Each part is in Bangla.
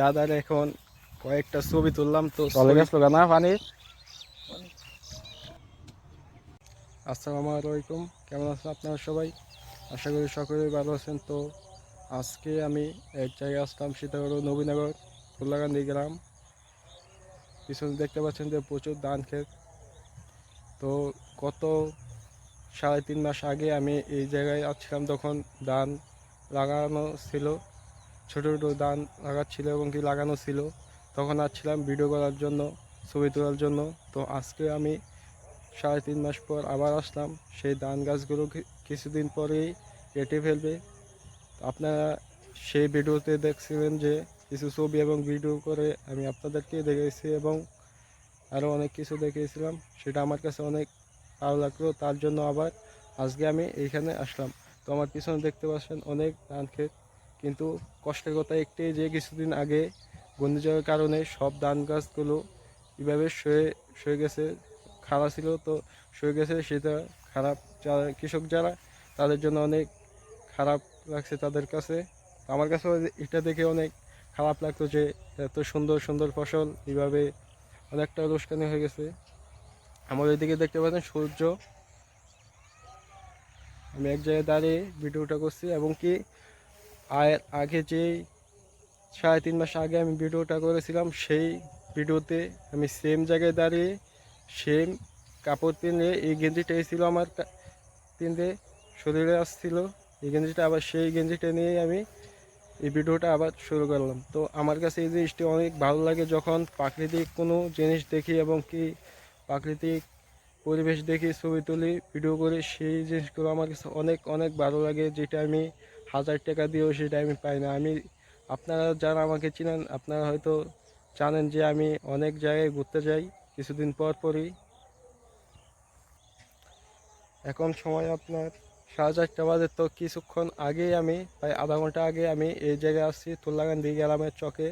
দাদার এখন কয়েকটা ছবি তুললাম তো চলে গেছিল না পানি আসসালামু আলাইকুম কেমন আছেন আপনারা সবাই? আশা করি সকলেই ভালো আছেন তো আজকে আমি এক জায়গায় আসলাম হলো নবীনগর ফুল্লাকান্দি গ্রাম। পিছনে দেখতে পাচ্ছেন যে প্রচুর ধান ক্ষেত। তো গত সাড়ে তিন মাস আগে আমি এই জায়গায় আসছিলাম তখন ধান লাগানো ছিল। ছোটো ছোটো ধান লাগাচ্ছিল এবং কি লাগানো ছিল। তখন আসছিলাম ভিডিও করার জন্য, ছবি তোলার জন্য। তো আজকে আমি সাড়ে তিন মাস পর আবার আসলাম। সেই ধান গাছগুলো কিছুদিন পরেই কেটে ফেলবে। আপনারা সেই ভিডিওতে দেখছিলেন যে কিছু ছবি এবং ভিডিও করে আমি আপনাদেরকে দেখেছি এবং আরও অনেক কিছু দেখিয়েছিলাম। সেটা আমার কাছে অনেক ভালো লাগল। তার জন্য আবার আজকে আমি এইখানে আসলাম। তো আমার পিছনে দেখতে পাচ্ছেন অনেক ধান ক্ষেত কিন্তু কষ্টের কথা একটি যে কিছুদিন আগে ঘূর্ণিঝড়ের কারণে সব ধান গাছগুলো এভাবে সয়ে সয়ে গেছে খারাপ ছিল। তো সয়ে গেছে সেটা খারাপ যারা, কৃষক যারা, তাদের জন্য অনেক খারাপ লাগছে তাদের কাছে। আমার কাছে এটা দেখে অনেক খারাপ লাগতো যে এত সুন্দর সুন্দর ফসল এভাবে অনেকটা লোকসানি হয়ে গেছে। আমার এদিকে দেখতে পাচ্ছেন সূর্য। আমি এক জায়গায় দাঁড়িয়ে ভিডিওটা করছি এবং কি আয়ের আগে যেই সাড়ে তিন মাস আগে আমি ভিডিওটা করেছিলাম, সেই ভিডিওতে আমি সেম জায়গায় দাঁড়িয়ে সেম কাপড় পিনলে এই গেঞ্জিটাই ছিল আমার পিনতে শরীরে আসছিল, এই গেঞ্জিটা আবার সেই গেঞ্জিটা নিয়েই আমি এই ভিডিওটা আবার শুরু করলাম। তো আমার কাছে এই জিনিসটি অনেক ভালো লাগে যখন প্রাকৃতিক কোনো জিনিস দেখি এবং কি প্রাকৃতিক পরিবেশ দেখি ছবি তুলি, ভিডিও করি, সেই জিনিসগুলো আমার কাছে অনেক অনেক ভালো লাগে, যেটা আমি হাজার টাকা দিয়েও সেটা আমি পাই না। আমি, আপনারা যারা আমাকে চিনেন, আপনারা হয়তো জানেন যে আমি অনেক জায়গায় ঘুরতে যাই, কিছুদিন পর পরই। এখন সময় আপনার সাড়ে চারটা বাজে, তো কিছুক্ষণ আগেই আমি, প্রায় আধা ঘণ্টা আগে আমি এই জায়গায় আসছি তুল্লাগান্ধি গ্রামের চকে।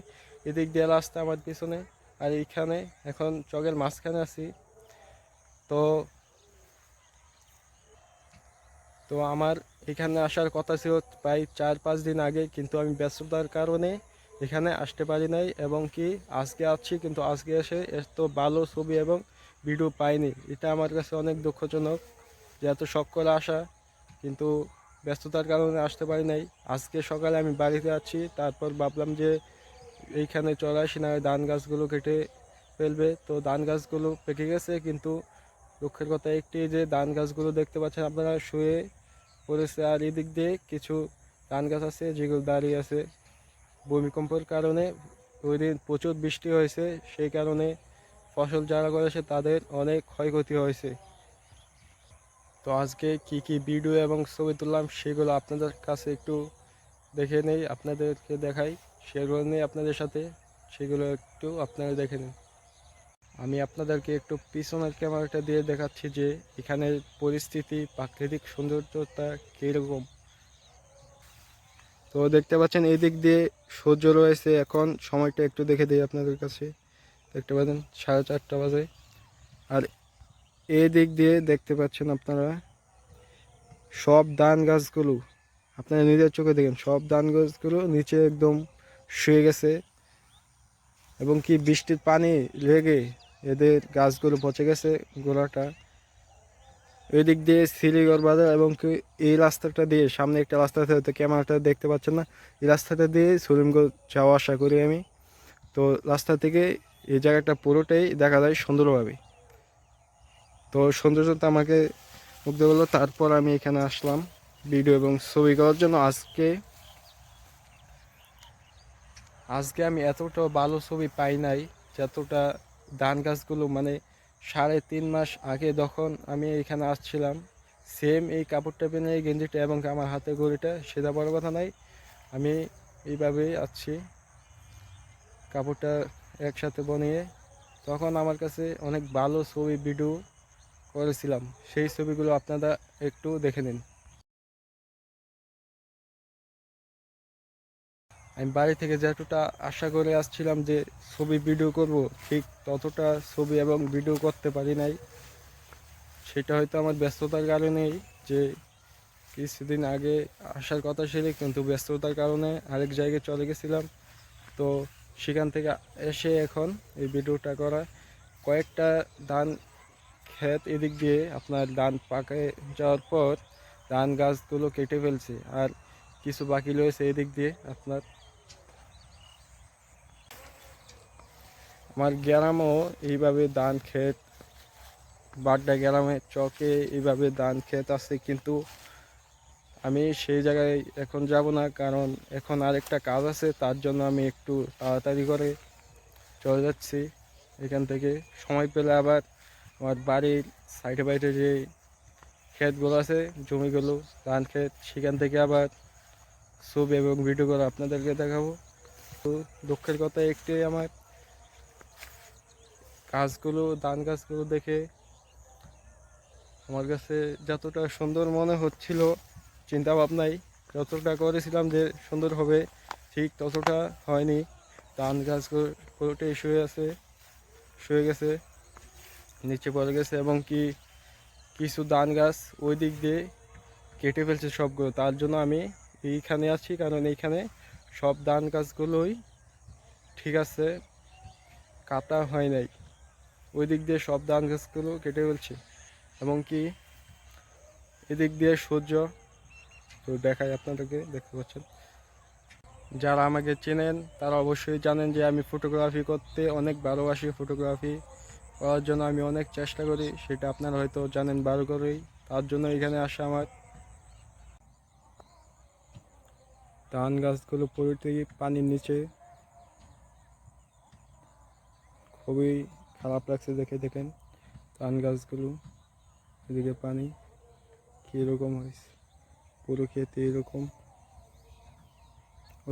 এদিক দিয়ে রাস্তা আমার পিছনে, আর এইখানে এখন চকের মাঝখানে আছি। তো তো আমার এখানে আসার কথা ছিল প্রায় চার পাঁচ দিন আগে, কিন্তু আমি ব্যস্ততার কারণে এখানে আসতে পারি নাই এবং কি আজকে আসছি, কিন্তু আজকে এসে এত ভালো ছবি এবং ভিডিও পাইনি। এটা আমার কাছে অনেক দুঃখজনক যে এত শখ করে আসা কিন্তু ব্যস্ততার কারণে আসতে পারি নাই। আজকে সকালে আমি বাড়িতে আছি, তারপর ভাবলাম যে এইখানে চলে আসি না ধান গাছগুলো কেটে ফেলবে। তো ধান গাছগুলো পেকে গেছে, কিন্তু দুঃখের কথা একটি যে ধান গাছগুলো দেখতে পাচ্ছেন আপনারা, শুয়ে পড়েছে আর এদিক দিয়ে কিছু ধান গাছ আছে, যেগুলো দাঁড়িয়ে আছে। ভূমিকম্পের কারণে ওই দিন প্রচুর বৃষ্টি হয়েছে, সেই কারণে ফসল যারা করেছে তাদের অনেক ক্ষয়ক্ষতি হয়েছে। তো আজকে কি কি ভিডিও এবং ছবি তুললাম সেগুলো আপনাদের কাছে একটু দেখে নেই, আপনাদেরকে দেখাই। সেগুলো নিয়ে আপনাদের সাথে সেগুলো একটু আপনারা দেখে নিন। আমি আপনাদেরকে একটু পিছনের ক্যামেরাটা দিয়ে দেখাচ্ছি যে এখানের পরিস্থিতি, প্রাকৃতিক সৌন্দর্যতা কীরকম। তো দেখতে পাচ্ছেন এই দিক দিয়ে সূর্য রয়েছে। এখন সময়টা একটু দেখে দিই আপনাদের কাছে। দেখতে পাচ্ছেন, সাড়ে চারটা বাজে। আর এই দিক দিয়ে দেখতে পাচ্ছেন আপনারা, সব ধান গাছগুলো, আপনারা নিজের চোখে দেখেন, সব ধান গাছগুলো নিচে একদম শুয়ে গেছে। এবং কি বৃষ্টির পানি লেগে এদের গাছগুলো পচে গেছে গোড়াটা। ওই দিক দিয়ে সিলিগড় বাজার এবং এই রাস্তাটা দিয়ে, সামনে একটা রাস্তা আছে, হয়তো ক্যামেরাটা দেখতে পাচ্ছেন না। এই রাস্তাটা দিয়ে সলিমগঞ্জ যাওয়া আসা করি আমি। তো রাস্তা থেকে এই জায়গাটা পুরোটাই দেখা যায় সুন্দরভাবে। তো সৌন্দর্যতা আমাকে মুগ্ধ করল। তারপর আমি এখানে আসলাম ভিডিও এবং ছবি করার জন্য। আজকে আজকে আমি এতটা ভালো ছবি পাই নাই, যতটা ধান গাছগুলো মানে সাড়ে তিন মাস আগে যখন আমি এখানে আসছিলাম সেম এই কাপড়টা পেনে এই গেঞ্জিটা এবং আমার হাতে ঘড়িটা, সেটা বড় কথা নাই আমি এইভাবেই আসছি কাপড়টা একসাথে বানিয়ে তখন আমার কাছে অনেক ভালো ছবি ভিডিও করেছিলাম। সেই ছবিগুলো আপনারা একটু দেখে নিন। আমি বাড়ি থেকে যতটা আশা করে আসছিলাম যে ছবি ভিডিও করব, ঠিক ততটা ছবি এবং ভিডিও করতে পারি নাই। সেটা হয়তো আমার ব্যস্ততার কারণেই যে কিছুদিন আগে আসার কথা ছিল, কিন্তু ব্যস্ততার কারণে আরেক জায়গায় চলে গেছিলাম। তো সেখান থেকে এসে এখন এই ভিডিওটা করা। কয়েকটা ধান ক্ষেত এদিক দিয়ে আপনার ধান পাকে যাওয়ার পর ধান গাছগুলো কেটে ফেলছে, আর কিছু বাকি রয়েছে এদিক দিয়ে আপনার। আমার গ্রামও এইভাবে ধান ক্ষেত বাড্ডা গ্রামে চকে এইভাবে ধান ক্ষেত আছে, কিন্তু আমি সেই জায়গায় এখন যাব না, কারণ এখন আরেকটা কাজ আছে, তার জন্য আমি একটু তাড়াতাড়ি করে চলে যাচ্ছি। এখান থেকে সময় পেলে আবার আমার বাড়ির সাইডে বাইরে যে ক্ষেতগুলো আছে, জমিগুলো, ধান ক্ষেত, সেখান থেকে আবার ছবি এবং ভিডিও করে আপনাদেরকে দেখাবো। তো দুঃখের কথা একটি আমার গাছগুলো, ধান গাছগুলো দেখে আমার কাছে যতটা সুন্দর মনে হচ্ছিল চিন্তা ভাবনাই যতটা করেছিলাম যে সুন্দর হবে, ঠিক ততটা হয়নি। ধান গাছগুলো পুরোটাই শুয়ে আছে, শুয়ে গেছে, নিচে পড়ে গেছে, এবং কি কিছু ধান গাছ ওই দিক দিয়ে কেটে ফেলছে সবগুলো। তার জন্য আমি এইখানে আছি, কারণ এইখানে সব ধান গাছগুলোই ঠিক আছে, কাটা হয় নাই। ওই দিক দিয়ে সব ধান গাছগুলো কেটে ফেলছে। এমনকি এদিক দিয়ে সূর্য, তো দেখাই আপনাদেরকে, দেখতে পাচ্ছেন। যারা আমাকে চেনেন, তারা অবশ্যই জানেন যে আমি ফটোগ্রাফি করতে অনেক ভালোবাসি। ফটোগ্রাফি করার জন্য আমি অনেক চেষ্টা করি, সেটা আপনারা হয়তো জানেন ভালো করেই তার জন্য এখানে আসা আমার। ধান গাছগুলো পুরোটি পানির নিচে। খুবই খারাপ লাগছে দেখে দেখেন, ধান গাছগুলো, এদিকে পানি কীরকম হয়েছে? পুরো খেতে এরকম।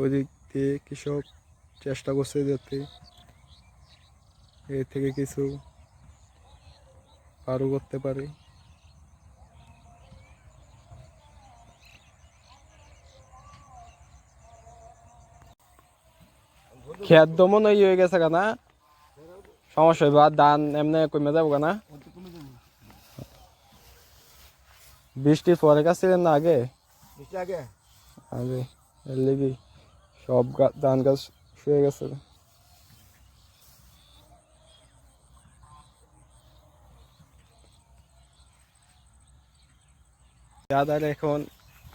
ওদিক দিয়ে কৃষক চেষ্টা করছে যাতে এর থেকে কিছু আরও করতে পারে। খেত দমন হয়ে গেছে কেনা সমস্যা হইব আর ধান এমনি কমে যাব কেনা? বৃষ্টি পরে কাছিলেন না আগে? আগে? আগে এর লেগে সব ধান গাছ শুয়ে গেছে। দাদার এখন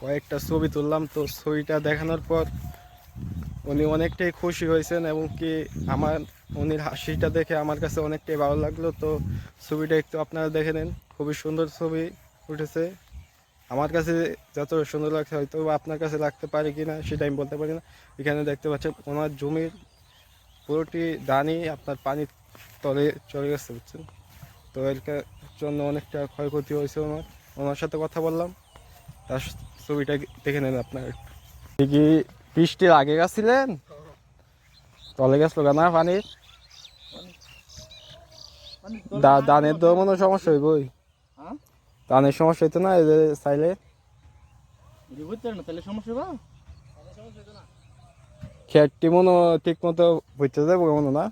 কয়েকটা ছবি তুললাম তো ছবিটা দেখানোর পর উনি অনেকটাই খুশি হয়েছেন এবং কি আমার, উনির হাসিটা দেখে আমার কাছে অনেকটাই ভালো লাগল। তো ছবিটা একটু আপনারা দেখে নেন। খুবই সুন্দর ছবি উঠেছে। আমার কাছে যত সুন্দর লাগছে হয়তো আপনার কাছে লাগতে পারে কি না, সেটা আমি বলতে পারি না। এখানে দেখতে পাচ্ছেন, ওনার জমির পুরোটি ধানই আপনার পানির তলে চলে গেছে, বুঝছেন? তো এর জন্য অনেকটা ক্ষয়ক্ষতি হয়েছে ওনার। ওনার সাথে কথা বললাম। তার ছবিটা দেখে নেন আপনার। কি বৃষ্টির আগে গেছিলেন? তলে গেছিল না পানির দা- ধানের তো মনে সমস্যা হইবই হ্যাঁ? ধানের সমস্যা হইতো না চাইলে। যদি না তাহলে সমস্যা বা মনে ঠিক মতো বুঝতে যাব মনে না?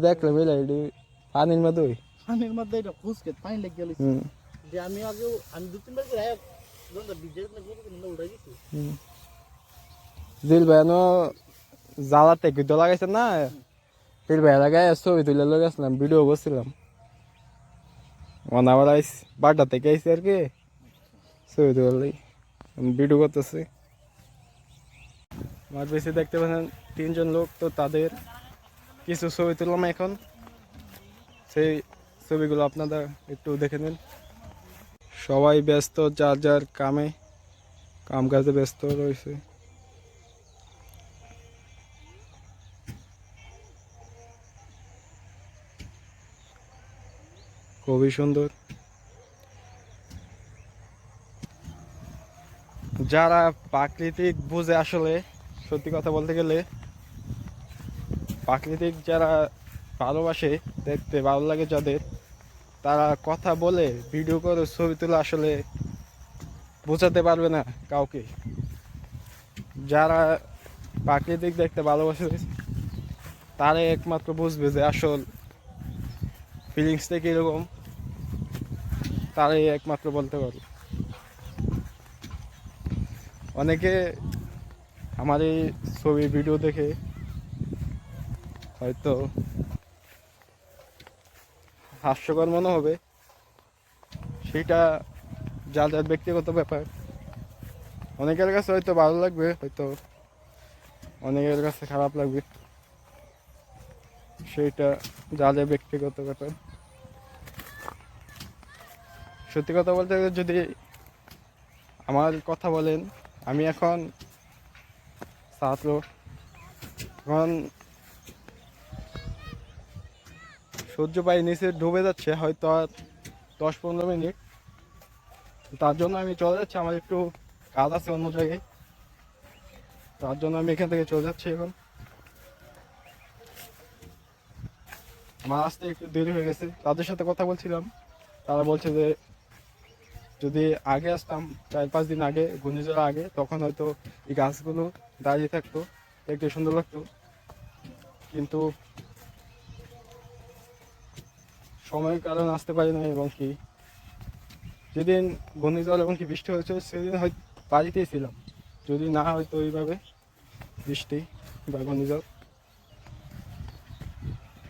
দেখলাম এই পানির মধ্যে পানির মধ্যে এটা খুঁজকে পানি লেগে গেল। আমি আগে আমি দু তিনবার করে দিল ভাইনো জ্বালাতে গুদ্ধ লাগাইছে না? দিল ভাই লাগাই ছবি তুলে লোক আসলাম ভিডিও করছিলাম। অনাবার আইস বারটা থেকে আইসি আর কি। ছবি তুলে ভিডিও করতেছি। আমার বেশি দেখতে পাচ্ছেন তিনজন লোক তো তাদের কিছু ছবি তুললাম এখন। সেই ছবিগুলো আপনারা একটু দেখে নিন। সবাই ব্যস্ত, যার যার কামে, কাম কাজে ব্যস্ত রয়েছে। খুবই সুন্দর। যারা প্রাকৃতিক বুঝে আসলে, সত্যি কথা বলতে গেলে, প্রাকৃতিক যারা ভালোবাসে, দেখতে ভালো লাগে যাদের তারা কথা বলে ভিডিও করে, ছবি তুলে আসলে বোঝাতে পারবে না কাউকে। যারা প্রাকৃতিক দেখতে ভালোবাসে, তারাই একমাত্র বুঝবে যে আসল ফিলিংসটা কীরকম। তারাই একমাত্র বলতে পারবে। অনেকে আমার এই ছবি ভিডিও দেখে হয়তো হাস্যকর মনে হবে। সেটা যা যার ব্যক্তিগত ব্যাপার। অনেকের কাছে হয়তো ভালো লাগবে, হয়তো অনেকের কাছে খারাপ লাগবে। সেইটা যাদের ব্যক্তিগত ব্যাপার। সত্যি কথা বলতে গেলে যদি আমার কথা বলেন, আমি এখন ছাত্র। এখন সূর্য পাই নিচে ডুবে যাচ্ছে, হয়তো দশ পনেরো মিনিট। তার জন্য আমি চলে যাচ্ছি, আমার একটু কাজ আছে অন্য জায়গায়। তার জন্য আমি এখান থেকে চলে যাচ্ছি এখন। আমার আসতে একটু দেরি হয়ে গেছে। তাদের সাথে কথা বলছিলাম। তারা বলছে যে, যদি আগে আসতাম, চার পাঁচ দিন আগে, ঘূর্ণিঝড় আগে, তখন হয়তো এই গাছগুলো দাঁড়িয়ে থাকতো, দেখতে সুন্দর লাগতো। কিন্তু সময়ের কারণ আসতে পারি না এবং কি? যেদিন ঘূর্ণিঝড় এবং কি বৃষ্টি হয়েছে, সেদিন হয়তো বাড়িতেই ছিলাম। যদি না হয়তো ওইভাবে বৃষ্টি বা ঘূর্ণিঝড়।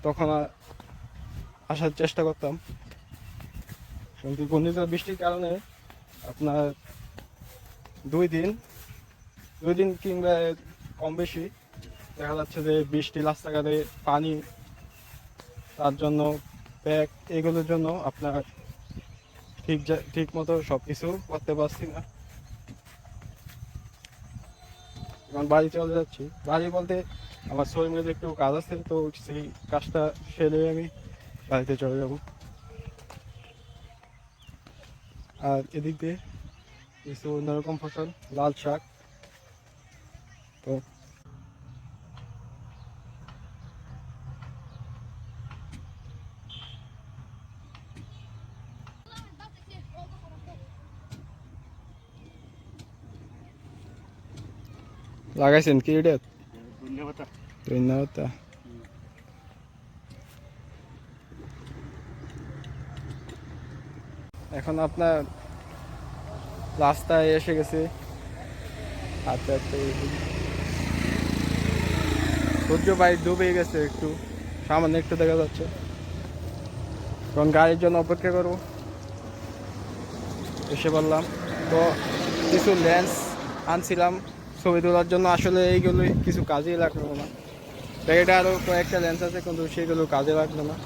তখন আসার চেষ্টা করতাম। কিন্তু ঘূর্ণিঝড়, বৃষ্টির কারণে আপনার দুই দিন দুই দিন কিংবা কম বেশি দেখা যাচ্ছে যে বৃষ্টি, রাস্তাঘাটে পানি, তার জন্য ব্যাগ এগুলোর জন্য আপনার ঠিক ঠিক মতো সব কিছু করতে পারছি না। এখন বাড়ি চলে যাচ্ছি। বাড়ি বলতে আমার শরীরের একটু কাজ আছে, তো সেই কাজটা সেরে আমি বাড়িতে চলে যাব। আর এদিক দিয়ে কিছু অন্যরকম ফসল, লাল শাক। তো লাগাইছেন কি এটা? ধন্যবাদ। এখন আপনার রাস্তায় এসে গেছে। হাতে হাতে সূর্য বাইক ডুবে গেছে একটু। সামান্য একটু দেখা যাচ্ছে। এখন গাড়ির জন্য অপেক্ষা করব। এসে বললাম তো কিছু লেন্স আনছিলাম। ছবি তোলার জন্য আসলে এইগুলো কিছু কাজেই লাগল না। ব্যাগেটা আরও কয়েকটা লেন্স আছে, কিন্তু সেগুলো কাজে লাগল না।